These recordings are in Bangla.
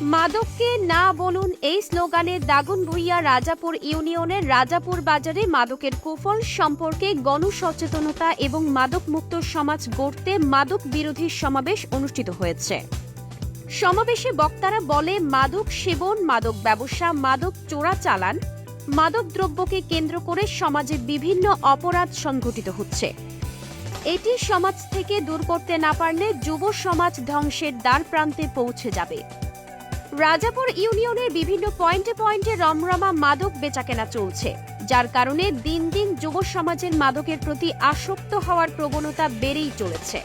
মাদককে না বলুন এই স্লোগানে দাগন ভুইয়া রাজাপুর ইউনিয়নের রাজাপুর বাজারে মাদকের কুফল সম্পর্কে গণসচেতনতা এবং মাদক মুক্ত সমাজ গড়তে মাদক বিরোধী সমাবেশ অনুষ্ঠিত হয়েছে। সমাবেশে বক্তারা বলে, মাদক সেবন, মাদক ব্যবসা, মাদক চোরাচালান মাদক দ্রব্যকে কেন্দ্র করে সমাজে বিভিন্ন অপরাধ সংঘটিত হচ্ছে। এটি সমাজ থেকে দূর করতে না পারলে যুব সমাজ ধ্বংসের দ্বার প্রান্তে পৌঁছে যাবে। রাজাপুর ইউনিয়নের বিভিন্ন পয়েন্টে পয়েন্টে রমরমা মাদক বেচাকেনা চলছে। যার কারণে দিন দিন যুব সমাজের মাদকের প্রতি আসক্ত হওয়ার প্রবণতা বেড়েই চলেছে।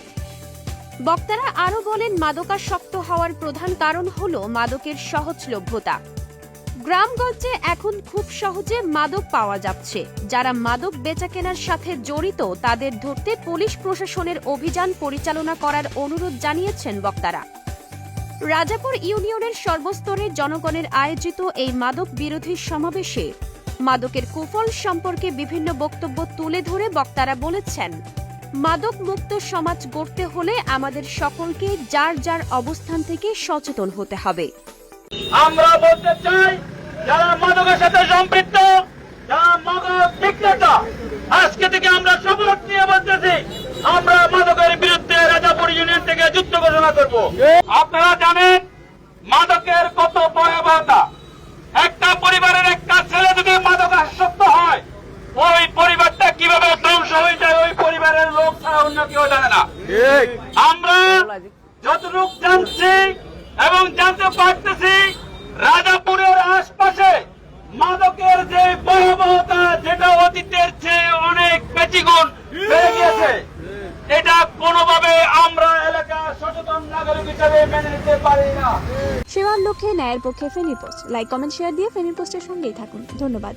বক্তারা আরও বলেন, মাদকাসক্ত হওয়ার প্রধান কারণ হল মাদকের সহজলভ্যতা। গ্রামগঞ্জে এখন খুব সহজে মাদক পাওয়া যাচ্ছে। যারা মাদক বেচাকেনার সাথে জড়িত, তাদের ধরতে পুলিশ প্রশাসনের অভিযান পরিচালনা করার অনুরোধ জানিয়েছেন বক্তারা। রাজাপুর ইউনিয়নের সর্বস্তরের জনগণের আয়োজিত এই মাদক বিরোধী সমাবেশে মাদকের কুফল সম্পর্কে বিভিন্ন বক্তব্য তুলে ধরে বক্তারা বলেছেন, মাদক মুক্ত সমাজ গড়তে হলে আমাদের সকলকে যার যার অবস্থান থেকে সচেতন হতে হবে। আমরা বলতে চাই, যারা মাদকের সাথে সম্পৃক্ত, যারা মাদক বিক্রেতা, আজকে থেকে আমরা শপথ নিয়ে বলতেছি, আমরা মাদকের বিরুদ্ধে রাজাপুর ইউনিয়ন থেকে যুদ্ধ ঘোষণা করব। আপনারা ভয়াবহতা একটা পরিবারের একটা ছেলে যদি মাদক আসক্ত হয় ওই পরিবারটা কীভাবে ধ্বংস হয়ে যায় ওই পরিবারের লোক ছাড়া অন্য কেউ জানে না। আমরা যতটুক জানছি এবং জানতে পারতেছি রাজাপুরের আশপাশে মাদকের যে ভয়াবহতা যেটা অতীতের চেয়ে অনেক বেশিগুণ বেড়ে গিয়েছে এটা কোনোভাবে আমরা সেবার লক্ষ্যে ন্যায়ের পক্ষে ফেনির পোস্ট। লাইক কমেন্ট শেয়ার দিয়ে ফেনির পোস্টের সঙ্গেই থাকুন। ধন্যবাদ।